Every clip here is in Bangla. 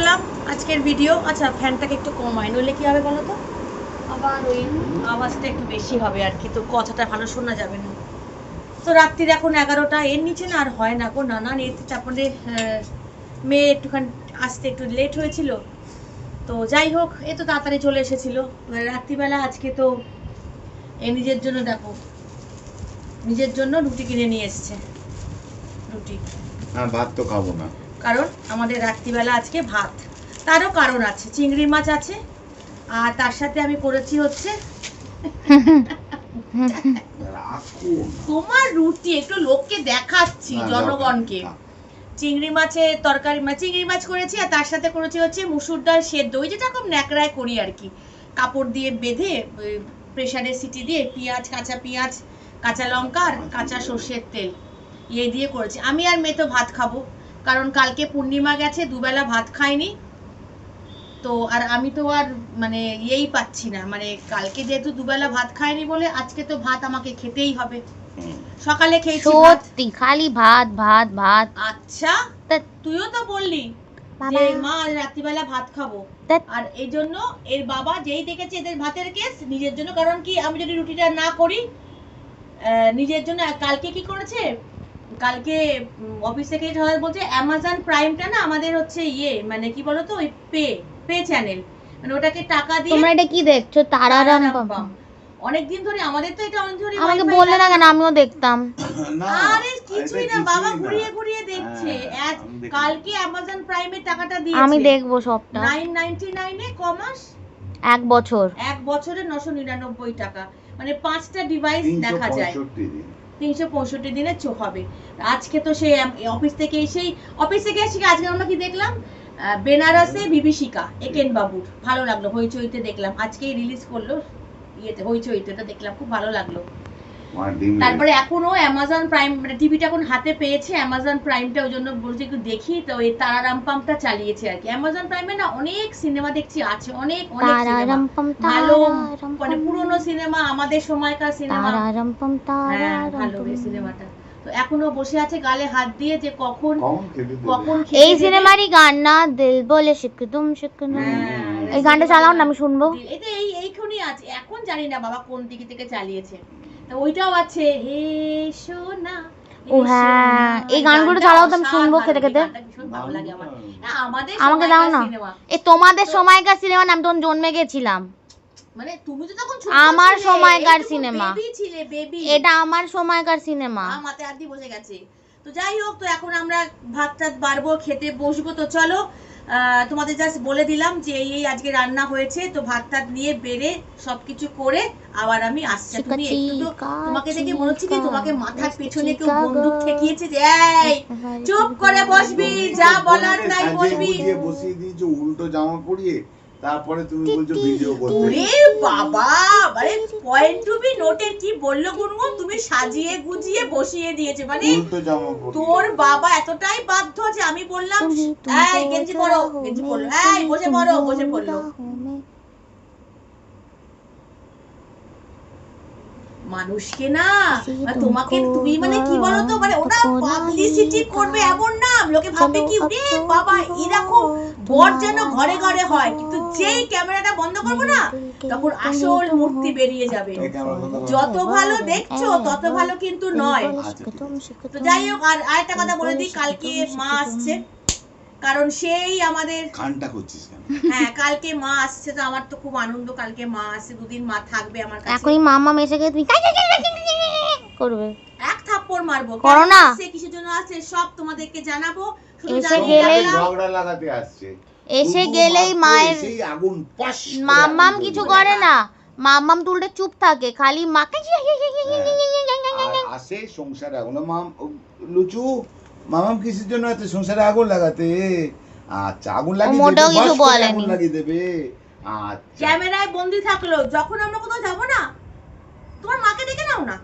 করলাম আজকের ভিডিও আচ্ছা ফ্যানটাকে একটু কমাই নইলে কি হবে বলো তো আবার ওই আওয়াজটা একটু বেশি হবে আর কি তো কথাটা ভালো শোনা যাবে না। তো রাত্রির এখন এগারোটা এর নিচে না আর হয় না গো নানান এতে তারপরে মেয়ে একটুখানি আসতে একটু লেট হয়েছিল। তো যাই হোক এ তো তাড়াতাড়ি চলে এসেছিল। এবার রাত্রিবেলা আজকে তো এ নিজের জন্য দেখো নিজের জন্য রুটি কিনে নিয়ে এসছে। রুটি। হ্যাঁ ভাত তো খাব না। কারণ আমাদের রাত্রিবেলা আজকে ভাত। তারও কারণ আছে চিংড়ি মাছ আছে আর তার সাথে আমি করেছি হচ্ছে তোমার রুটি একটু লোককে দেখাচ্ছি জনগণকে। চিংড়ি মাছের তরকারি মানে চিংড়ি মাছ করেছি আর তার সাথে করেছি হচ্ছে মুসুর ডাল সেদ্ধ ওই যেটা খুব ন্যাকড়ায় করি আর কি। কাপড় দিয়ে বেঁধে প্রেশারে সিটি দিয়ে পেঁয়াজ কাঁচা পেঁয়াজ কাঁচা লঙ্কা আর কাঁচা সর্ষের তেল ইয়ে দিয়ে করেছি। আমি আর মেয়ে তো ভাত খাব। কারণ কালকে পূর্ণিমা গেছে দুবেলা ভাত খাইনি। তো আর আমি তো আর মানে ইয়েই পাচ্ছি না। মানে কালকে যেহেতু দুবেলা ভাত খাইনি বলে আজকে তো ভাত আমাকে খেতেই হবে। সকালে খেয়েছি সত্যি খালি ভাত ভাত ভাত। আচ্ছা তা- তুইও তো বললি যে মা আজ রাত্রিবেলা ভাত খাব। আর এই জন্য এর বাবা যেই দেখেছে এদের ভাতের কেস নিজের জন্য কারণ কি আমি যদি রুটিটা না করি আহ, নিজের জন্য কালকে কি করেছে? কালকে অফিস থেকে সবাই বলছে অ্যামাজন প্রাইমটা না আমাদের হচ্ছে ইয়ে মানে কি বলতো ওই পে পে চ্যানেল মানে ওটাকে টাকা দিয়ে তোমরা এটা কি দেখছ? তারারাম পাম। অনেকদিন ধরে আমাদের তো এটা অনেক ধরে আমাকে বললে না কেন? আমিও দেখতাম। না আরে কিছুই না বাবা ঘুরিয়ে ঘুরিয়ে দেখছে। হ্যাঁ। কালকে অ্যামাজন প্রাইমের টাকাটা দিয়েছে। আমি দেখব সবটা। নাইন নাইনটি নাইনে কমাস? এক বছর। এক বছরে নশো নিরানব্বই টাকা। মানে পাঁচটা ডিভাইস দেখা যায়। পঁয়ষট্টি দিন। তিনশো পঁয়ষট্টি দিনে চোখ হবে। আজকে তো সেই অফিস থেকে এসেই অফিস থেকে এসে আজকে আমরা কি দেখলাম? বেনারসে বিভীষিকা, একেন বাবুর। ভালো লাগল, হইচইতে দেখলাম। আজকেই রিলিজ করল, ইয়েতে হইচইতেটা দেখলাম, খুব ভালো লাগল। তারপরে এখনও অ্যামাজন প্রাইম মানে টিভিটা এখন হাতে পেয়েছে অ্যামাজন প্রাইমটা ওই জন্য বলছে একটু দেখি তো এই তারারাম পাম্পটা চালিয়েছে আর কি। অ্যামাজন প্রাইমে না অনেক সিনেমা দেখছি আছে অনেক অনেক ভালো মানে পাম, পুরোনো সিনেমা আমাদের সময়কার সিনেমা। তারারাম পাম হ্যাঁ ভালো। সিনেমাটা। তো এখনও বসে আছে গালে হাত দিয়ে যে কখন। কখন এই সিনেমারই গান না দিল বলে শিখতুম শিখতুম হ্যাঁ, এই গানটা চালাও না আমি শুনব। এটা এই এইখানেই আছে। এখন জানি না বাবা কোন দিকে থেকে চালিয়েছে। ওইটাও আছে হে সোনা ও হ্যাঁ, এই গানগুলো চালাও তো আমি শুনব খেতে খেতে। ভীষণ ভালো লাগে আমার। আমাকে দাও সময়কার না। সিনেমা। এ তোমাদের সময়কার সিনেমা আমি তখন জন্মে গেছিলাম। মানে তুমি তো তখন আমার সময়কার সিনেমা। বেবি এটা আমার সময়কার সিনেমা। মাথায় আদি বসে গেছে। তো যাই হোক তো এখন আমরা ভাত টাত বাড়বো খেতে বসবো তো চলো। তোমাদের জাস্ট বলে দিলাম যে এই এই আজকে রান্না হয়েছে তো ভাত টাত নিয়ে বেড়ে সবকিছু করে আবার আমি আসছি। তুমি একটু তো তোমাকে দেখে মনে হচ্ছে কি তোমাকে মাথার পেছনে কেউ বন্দুক ঠেকিয়েছে যে এই চুপ করে বসবি যা বলার তাই বলবি। বসিয়ে দিয়েছ উল্টো জামা পরিয়ে। তারপরে তুমি বলছো ভিডিও করতে। ওরে বাবা মানে পয়েন্ট টু বি নোটের কি বলল গুনগুন? তুমি সাজিয়ে গুজিয়ে বসিয়ে দিয়েছে মানে তোর বাবা এতটাই বাধ্য যে আমি বললাম এই গেঞ্জি পরো গেঞ্জি পরলো এই বসে পড়ো বসে পড়ল মানুষকে না তোমাকে তুমি মানে কি বলতো মানে ওটা পাবলিসিটি করবে এমন না লোকে ভাববে কি রে বাবা এরকম বর যেন ঘরে ঘরে হয় কিন্তু যেই ক্যামেরাটা বন্ধ করব না তখন আসল মূর্তি বেরিয়ে যাবে। যত ভালো দেখছ তত ভালো কিন্তু নয় তো যাই হোক আর আরেকটা কথা বলে দিই কালকে মা আসছে কারণ সেই আমাদের কানটা করছিস কেন হ্যাঁ কালকে মা আসছে তো আমার তো খুব আনন্দ কালকে মা আসছে দুদিন মা থাকবে আমার কাছে এখনই মামা এসে গেছে তুমি করবে এক থাপ্পড় মারবো করোনা কেন আসছে সব তোমাদেরকে জানাব। এসে গেলেই- ঝগড়া লাগাতে আসছে। এসে গেলেই মায়ের আগুন মাম্মাম কিছু করে না। মাম্মাম তুলতে চুপ থাকে খালি মাকে আসে সংসারে আগুন। মাম লুচু মামাম কিসের জন্য এত সংসারে আগুন লাগাতে? আচ্ছা আগুন লাগিয়ে মোটেও কিছু বলেনি। আগুন লাগিয়ে দেবে। আচ্ছা। ক্যামেরায় বন্দি থাকল যখন আমরা কোথাও যাব না তোমার মাকে ডেকে নাও না।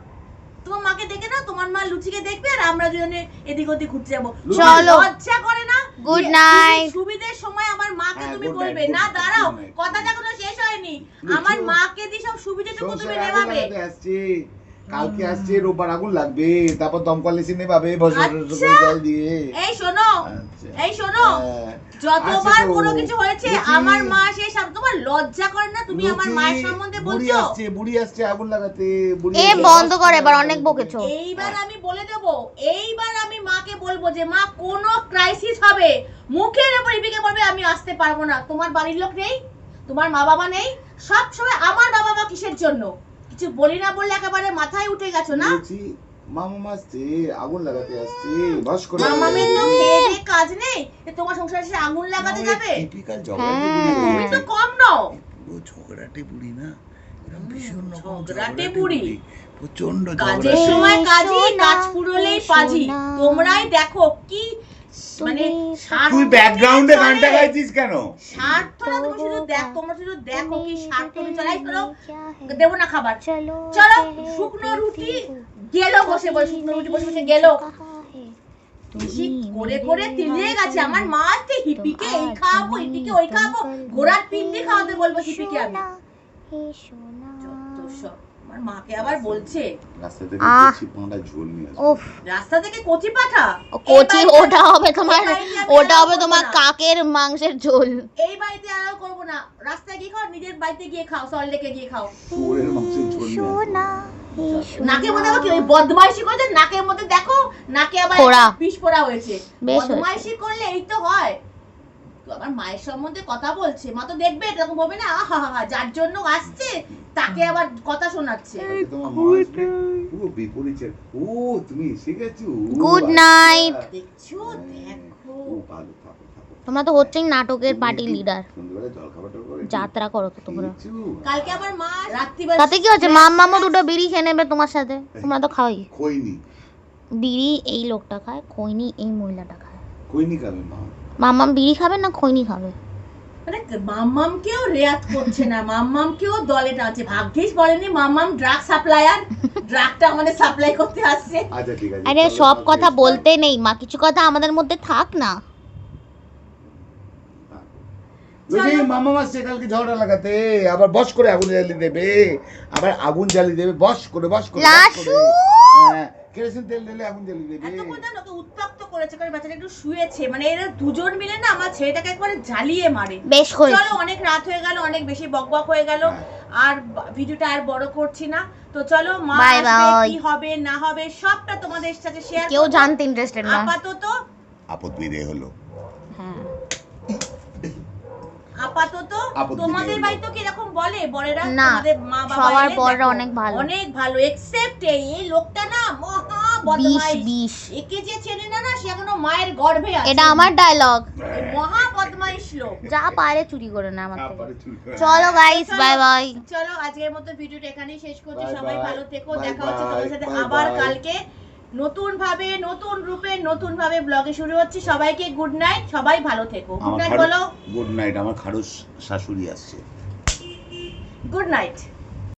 তোমার মাকে দেখে না তোমার মা লুচিকে দেখবে আর আমরা দুজনে এদিক ওদিক ঘুরতে যাব। চলো। লজ্জা করে না? গুড নাইট সুবিধের সময় আমার মাকে হ্যাঁ, তুমি বলবে। না দাঁড়াও কথাটা কোনো শেষ হয়নি। আমার মাকে দিয়ে সব সুবিধাটুকু তুমি নেভাবে। কালকে আসছে রোববার আগুন লাগবে তারপর দমকল এসে নেবাবে ভসর আচ্ছা। জল দিয়ে। এই শোনো আচ্ছা। এই শোনো হ্যাঁ। যতবার কোনো কিছু হয়েছে আমার মা সেই সব তোমার লজ্জা করে না? তুমি আমার মায়ের সম্বন্ধে বুড়ি বলছো? আসছে বুড়ি আসছে আগুন লাগাতে বুড়ি এ বন্ধ কর এবার অনেক বকেছো এইবার আমি বলে দেব এইবার আমি মাকে বলব যে মা কোনো ক্রাইসিস হবে। মুখের উপর ইপিকে বলবে আমি আসতে পারব না। তোমার বাড়ির লোক নেই তোমার মা বাবা নেই সব সময় আমার বাবা মা কিসের জন্য? কিছু বলি না বললে একেবারে মাথায় উঠে গেছো না? বলছি, মামা আগুন লাগাতে আসছে ভস করে মামামের তো খেয়ে দেয়ে কাজ নেই। যে তোমার সংসারে সে আগুন লাগাতে যাবে? টিপিক্যাল। তুমি তো কম নও। পুরো ঝগড়াটে বুড়ি না এরকম ভীষণ রকম ঝগড়াটে বুড়ি। প্রচণ্ড কাজের সময় কাজই কাজ পুরোলেই পাজি। তোমরাই দেখো কি মানে তুই ব্যাকগ্রাউন্ডে গানটা গাইছিস কেন? স্বার্থ তুমি শুধু দেখ তোমরা শুধু দেখো কি স্বার্থ নিয়ে চলে এই শোনো, চলো দেবো না খাবার। চলো শুকনো রুটি গেলো বসে বসে শুকনো রুটি বসে বসে গেলো। করে করে তিলিয়ে গেছে আমার মা আজকে হিপিকে এই খাওয়াবো হিপিকে ওই খাওয়াবো ঘোড়ার পিন্ডি খাওয়াতে বলব হিপিকে আমি। যত সব। আমার মাকে আবার বলছে। রাস্তা থেকে কচি পাঁটা ঝোল নিয়ে উফ। রাস্তা থেকে কচি পাঠা? কচি ওটা হবে তোমার ওটা হবে তোমার কাকের মাংসের ঝোল। এই বাড়িতে আর করব না। রাস্তায় গিয়ে খাও নিজের বাড়িতে গিয়ে খাও সল্ট লেকে গিয়ে খাও। শুয়োরের মাংসের ঝোল মধ্যে আবার কি ওই বদমাইশি করেছে নাকের মধ্যে দেখো নাকে আবার। পিস ফোড়া হয়েছে। বদমাইশি করলে এই তো হয়। আমার মায়ের সম্বন্ধে কথা বলছে মা তো দেখবে এরকম হবে না আহা হা হা যার জন্য আসছে তাকে আবার কথা শোনাচ্ছে। পুরো বিপরীতের ও তুমি এসে গেছো ও, Good আচ্ছা। দেখছ? দেখো। ও ভালো থাকো তোমরা তো হচ্ছেই নাটকের পার্টি লিডার যাত্রা করো তো তোমরা। কালকে আবার মা রাত্রিবেলা তাতে কি হচ্ছে? মাম মামো দুটো বিড়ি খেয়ে নেবে তোমার সাথে? তোমরা তো খাওয়াই। খৈনি বিড়ি এই লোকটা খায় খৈনি এই মহিলাটা খায়। খৈনি খাবে মা? মাম্মাম বিড়ি খাবে না খৈনি খাবে? মানে মাম্মামকেও রেয়াত করছে না মাম্মামকেও দলে টানছে ভাগ্যিস বলেনি মাম্মাম ড্রাগ সাপ্লায়ার ড্রাগটা আমাদের সাপ্লাই করতে আসছে। আচ্ছা ঠিক আছে। আরে সব কথা বলতে নেই মা কিছু কথা আমাদের মধ্যে থাক না। বলছি মামা মাসে কালকে ঝগড়া লাগাতে। আবার বস করে আগুন জ্বালিয়ে দেবে। আবার আগুন জ্বালিয়ে দেবে। বস করে বস করে কেরোসিন তেল ঢেলে আগুন জ্বালিয়ে দেবে এতক্ষণ জানো ওকে উত্তপ্ত করেছে কারণ বাচ্চাটা একটু শুয়েছে। মানে এরা দুজন মিলে না আমার ছেলেটাকে একবারে জ্বালিয়ে মারে। বেশ করেছি। চলো অনেক রাত হয়ে গেল অনেক বেশি বকবক হয়ে গেল। আর ভিডিওটা আর বড় করছি না। তো চলো মা. কি হবে না হবে সবটা তোমাদের সাথে শেয়ার কেউ জানতে ইন্টারেস্টেড না। আপাতত আপদ হলো। হ্যাঁ। আপাতত তোমাদের বলে? বড়েরা না, তোমাদের মা বাবা সবার অনেক ভালো। অনেক ভালো এক্সেপ্ট এই লোকটা না বদমাইশ বিষ একে যে চেনে না না সে এখনও মায়ের গর্ভে আছে। এটা আমার ডায়লগ মহা বদমাইশ লোক যা পারে চুরি করে না আমার। চলো গাইস বাই বাই চলো আজকের মতো ভিডিওটা এখানেই শেষ করছি। সবাই ভালো থেকো দেখা হচ্ছে. তোমাদের সাথে আবার কালকে। নতুন ভাবে নতুন রূপে নতুন ভাবে ব্লগে শুরু হচ্ছে। সবাইকে গুড নাইট সবাই ভালো থেকো। গুড নাইট বলো। গুড নাইট আমার খারুস শাশুড়ি আসছে। Good night